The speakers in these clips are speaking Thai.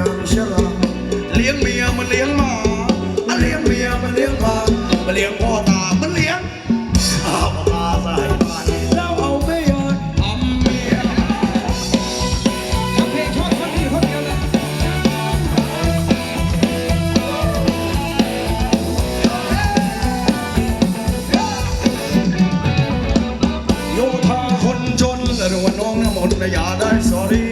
ยมช่หรเลี้ยงเมียมันเลี้ยงมามันเลี้ยงเมียมันเลี้ยงมามันเลี้ยงพ่อตา มันเลี้ยงเอาวปลาใส่บาแล้วเอาไม่ยอดทำเมียทำเพลงชอบคนนี้คนเดียวเลยโยธาคนจนแต่ว่าน้องน้ำมนต์อย่าได้สอรี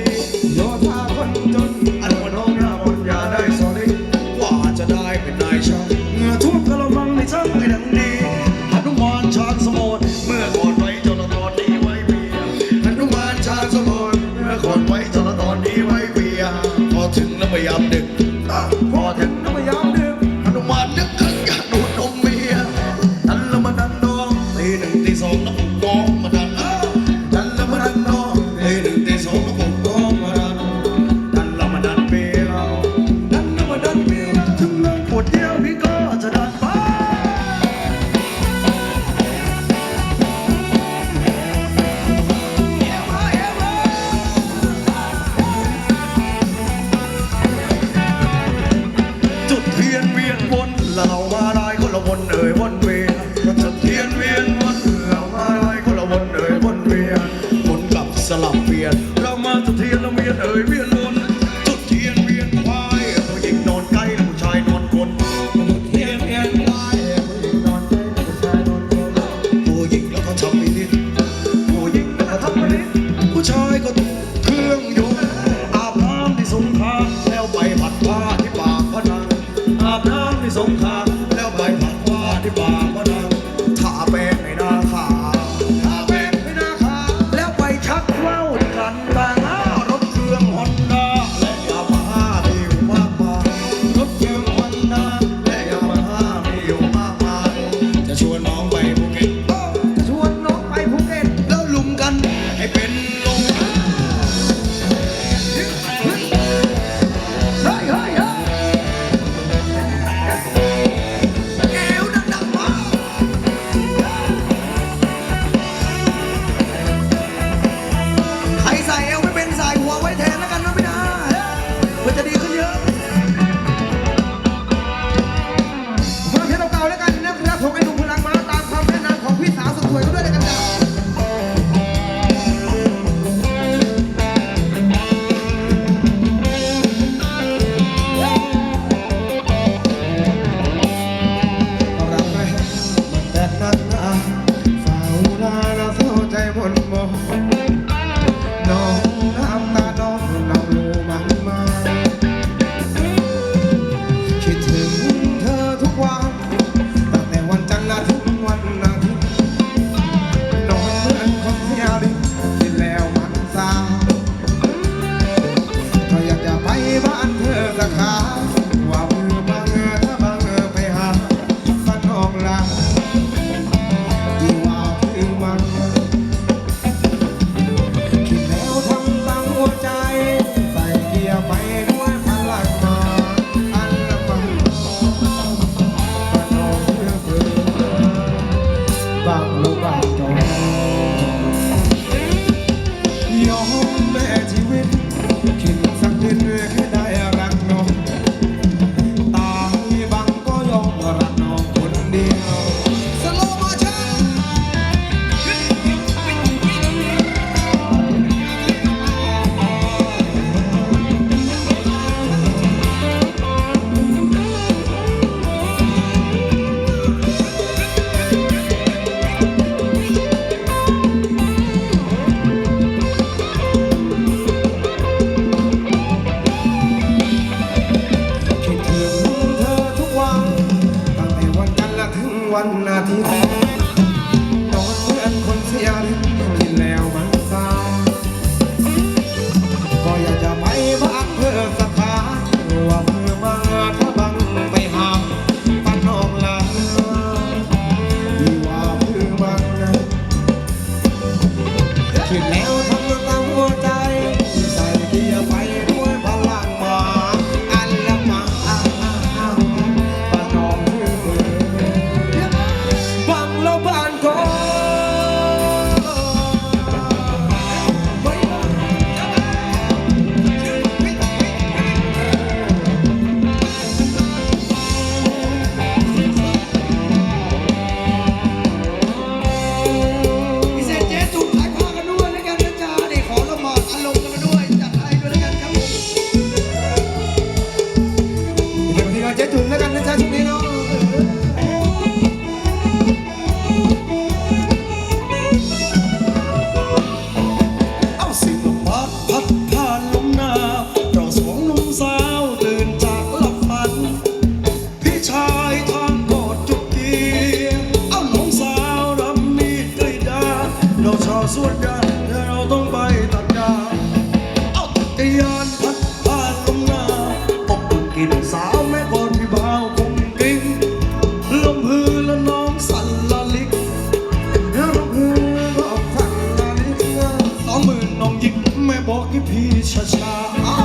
บอกให้พี่ช้าๆเอ้า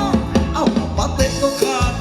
เอาปาเต็ก็ขาด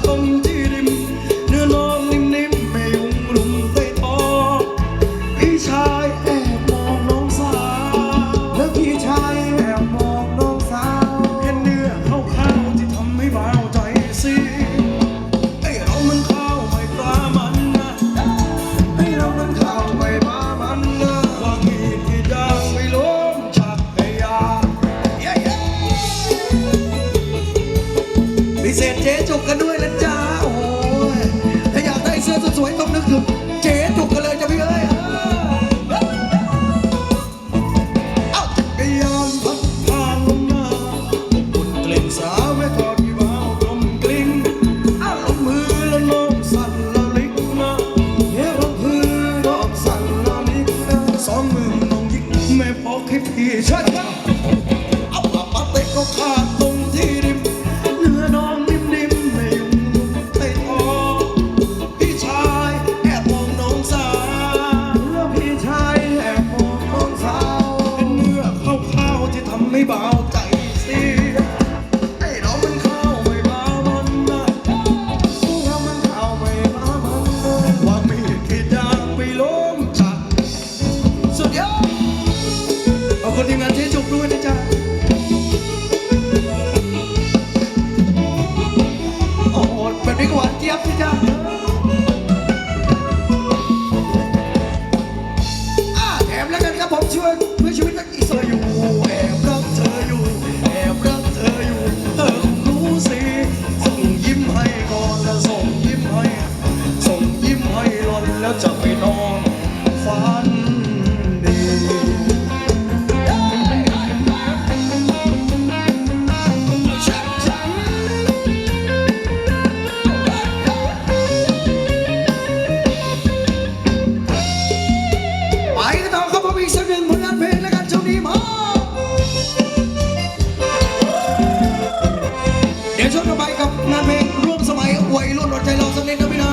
ดี๋ยวชุดงต่อไปกับงานเพลงร่วมสมัยวัยรุ่นหัวใจเราสักนิดนะพี่นา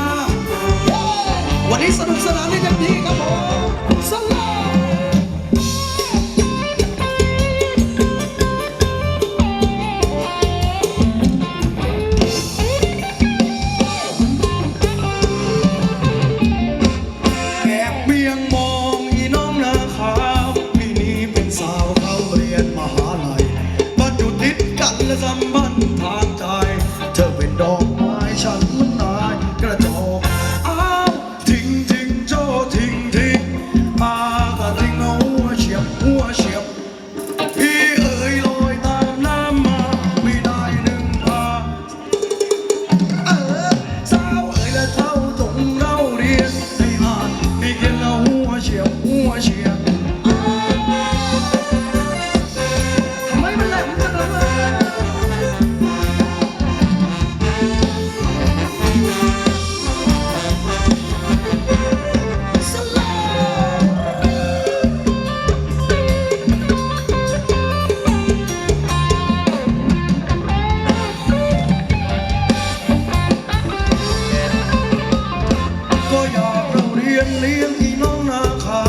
วันนี้สนุกสนานได้เต็มที่ครับผมสลา ยงเลี้ยงที่น้องนาคา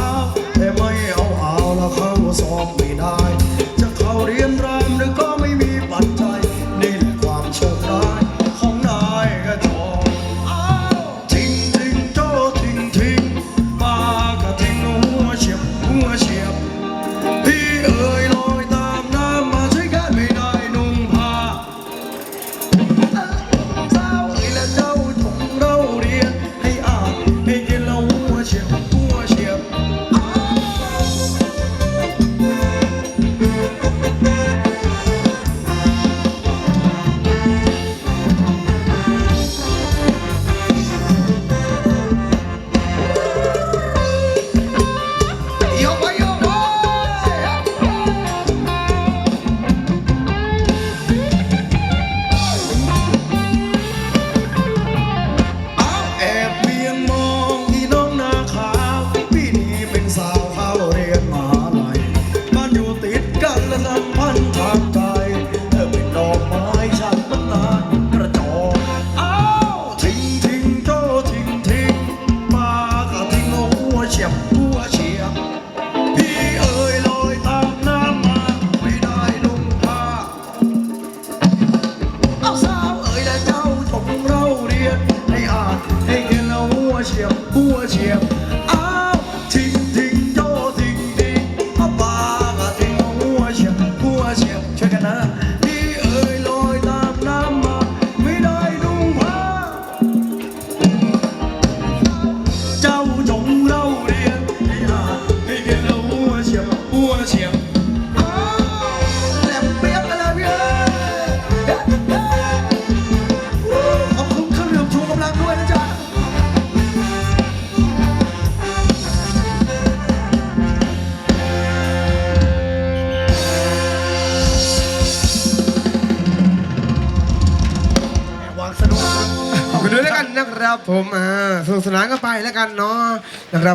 แต่ไม่เอาเอาละเขาสอบไม่ได้ ยบหัวเฉียบอ้าวแหลมเปียบไปเลยพี่เอ้ยขอบคุณเครื่องดื่มชูกำลังด้วยนะจ๊ะ วางสนุก ขอบคุณด้วยแล้วกันนะครับผมอ่าสนุกสนานกันไปแล้วกันเนาะนะครับ